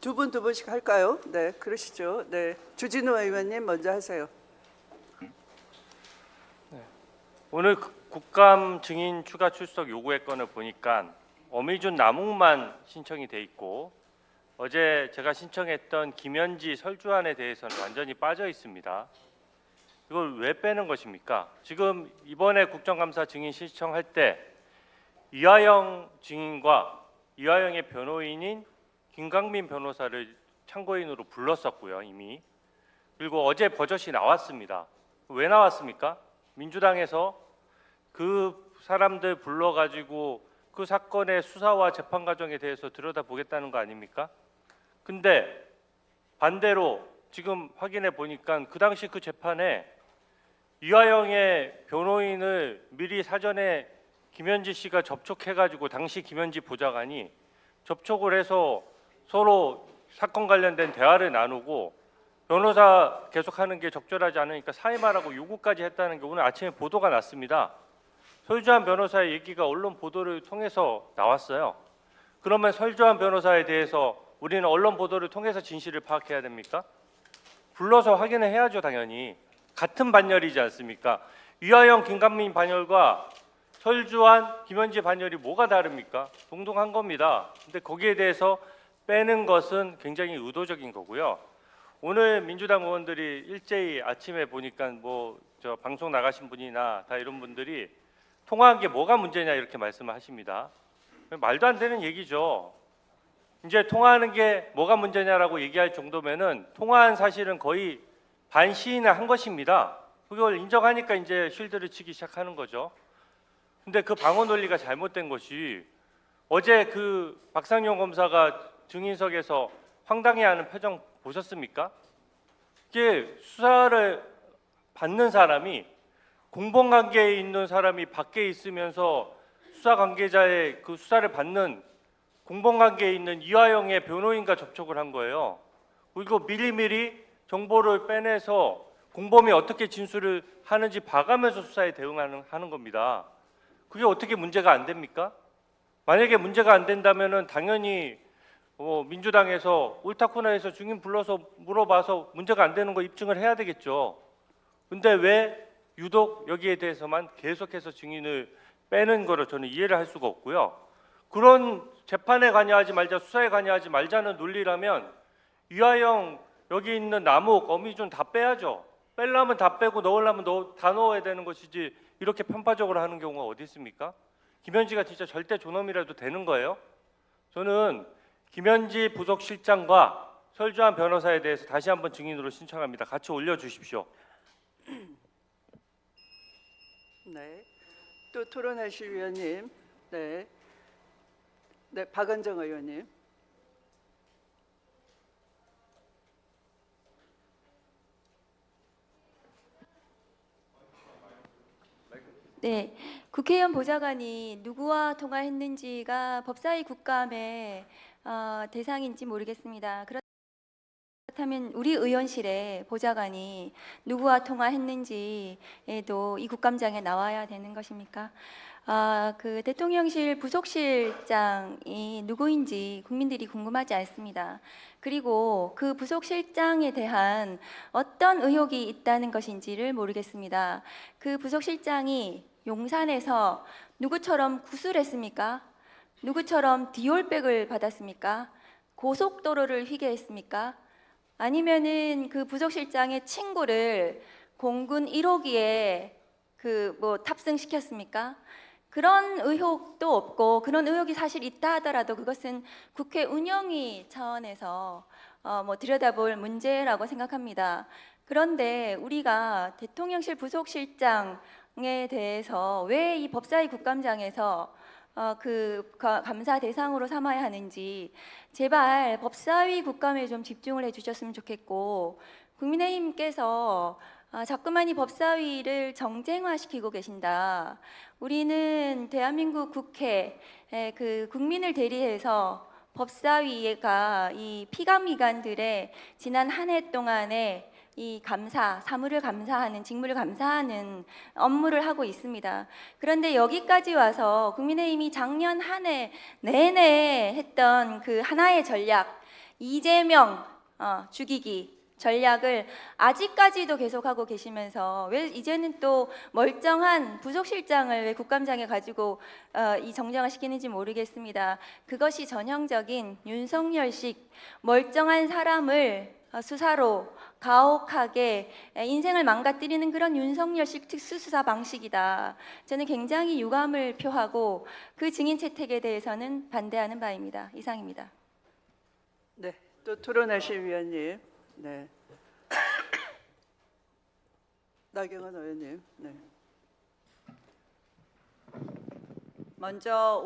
두 분 두 분씩 할까요? 네, 그러시죠. 네, 주진우 의원님 먼저 하세요. 오늘 그- 국감 증인 추가 출석 요구의 건을 보니까 어미준 남욱만 신청이 돼 있고 어제 제가 신청했던 김현지 설주안에 대해서는 완전히 빠져 있습니다. 이걸 왜 빼는 것입니까? 지금 이번에 국정감사 증인 신청할 때 이화영 증인과 이화영의 변호인인 김강민 변호사를 참고인으로 불렀었고요 이미 그리고 어제 버젓이 나왔습니다. 왜 나왔습니까? 민주당에서 그 사람들 불러가지고 그 사건의 수사와 재판 과정에 대해서 들여다보겠다는 거 아닙니까? 근데 반대로 지금 확인해 보니까 그 당시 그 재판에 이화영의 변호인을 미리 사전에 김현지 씨가 접촉해가지고 당시 김현지 보좌관이 접촉을 해서 서로 사건 관련된 대화를 나누고 변호사 계속하는 게 적절하지 않으니까 사임하라고 요구까지 했다는 게 오늘 아침에 보도가 났습니다. 설주한 변호사의 얘기가 언론 보도를 통해서 나왔어요. 그러면 설주한 변호사에 대해서 우리는 언론 보도를 통해서 진실을 파악해야 됩니까? 불러서 확인을 해야죠, 당연히. 같은 반열이지 않습니까? 유하영, 김감민 반열과 설주한, 김현지 반열이 뭐가 다릅니까? 동등한 겁니다. 근데 거기에 대해서 빼는 것은 굉장히 의도적인 거고요. 오늘 민주당 의원들이 일제히 아침에 보니까 뭐 저 방송 나가신 분이나 다 이런 분들이 통화한 게 뭐가 문제냐 이렇게 말씀을 하십니다. 말도 안 되는 얘기죠. 이제 통화하는 게 뭐가 문제냐라고 얘기할 정도면은 통화한 사실은 거의 반시인을 한 것입니다. 그걸 인정하니까 이제 쉴드를 치기 시작하는 거죠. 근데 그 방어 논리가 잘못된 것이 어제 그 박상용 검사가 증인석에서 황당해하는 표정 보셨습니까? 이게 수사를 받는 사람이 공범 관계에 있는 사람이 밖에 있으면서 수사 관계자의 그 수사를 받는 공범 관계에 있는 이화영의 변호인과 접촉을 한 거예요. 그리고 미리미리 정보를 빼내서 공범이 어떻게 진술을 하는지 봐가면서 수사에 대응하는 하는 겁니다. 그게 어떻게 문제가 안 됩니까? 만약에 문제가 안 된다면은 당연히 어, 민주당에서 해서 증인 불러서 물어봐서 문제가 안 되는 거 입증을 해야 되겠죠. 근데 왜 유독 여기에 대해서만 계속해서 증인을 빼는 거를 저는 이해를 할 수가 없고요. 그런 재판에 관여하지 말자, 수사에 관여하지 말자는 논리라면 유하영 여기 있는 남욱, 어미준 다 빼야죠. 빼려면 다 빼고 넣으려면 넣, 다 넣어야 되는 것이지 이렇게 편파적으로 하는 경우가 어디 있습니까? 김현지가 진짜 절대 존엄이라도 되는 거예요? 저는 김현지 부속실장과 설주한 변호사에 대해서 다시 한번 증인으로 신청합니다. 같이 올려주십시오. 네, 또 토론하실 위원님. 네, 네, 박은정 의원님. 네, 국회의원 보좌관이 누구와 통화했는지가 법사위 국감의 어, 대상인지 모르겠습니다. 그렇다면 우리 의원실에 보좌관이 누구와 통화했는지에도 이 국감장에 나와야 되는 것입니까? 아, 그 대통령실 부속실장이 누구인지 국민들이 궁금하지 않습니다. 그리고 그 부속실장에 대한 어떤 의혹이 있다는 것인지를 모르겠습니다. 그 부속실장이 용산에서 누구처럼 구술했습니까? 누구처럼 디올백을 받았습니까? 고속도로를 휘게했습니까? 아니면은 그 부속실장의 친구를 공군 1호기에 그 뭐 탑승시켰습니까? 그런 의혹도 없고 그런 의혹이 사실 있다 하더라도 그것은 국회 운영위 차원에서 어, 뭐 들여다볼 문제라고 생각합니다. 그런데 우리가 대통령실 부속실장에 대해서 왜 이 법사위 국감장에서 어, 그 가- 감사 대상으로 삼아야 하는지 제발 법사위 국감에 좀 집중을 해주셨으면 좋겠고 국민의힘께서 아, 자꾸만 이 법사위를 정쟁화시키고 계신다. 우리는 대한민국 국회 에, 그 국민을 대리해서 법사위가 이 피감기관들의 지난 한 해 동안에 이 감사, 사무를 감사하는, 직무를 감사하는 업무를 하고 있습니다. 그런데 여기까지 와서 국민의힘이 작년 한 해 내내 했던 그 하나의 전략, 이재명 어, 죽이기 전략을 아직까지도 계속하고 계시면서 왜 이제는 또 멀쩡한 부속실장을 왜 국감장에 가지고 어, 이 정쟁을 시키는지 모르겠습니다. 그것이 전형적인 윤석열식 멀쩡한 사람을 어, 수사로 가혹하게 에, 인생을 망가뜨리는 그런 윤석열식 특수수사 방식이다. 저는 굉장히 유감을 표하고 그 증인 채택에 대해서는 반대하는 바입니다. 이상입니다. 네, 또 토론하실 위원님. 네. 나경원 의원님. 네. 먼저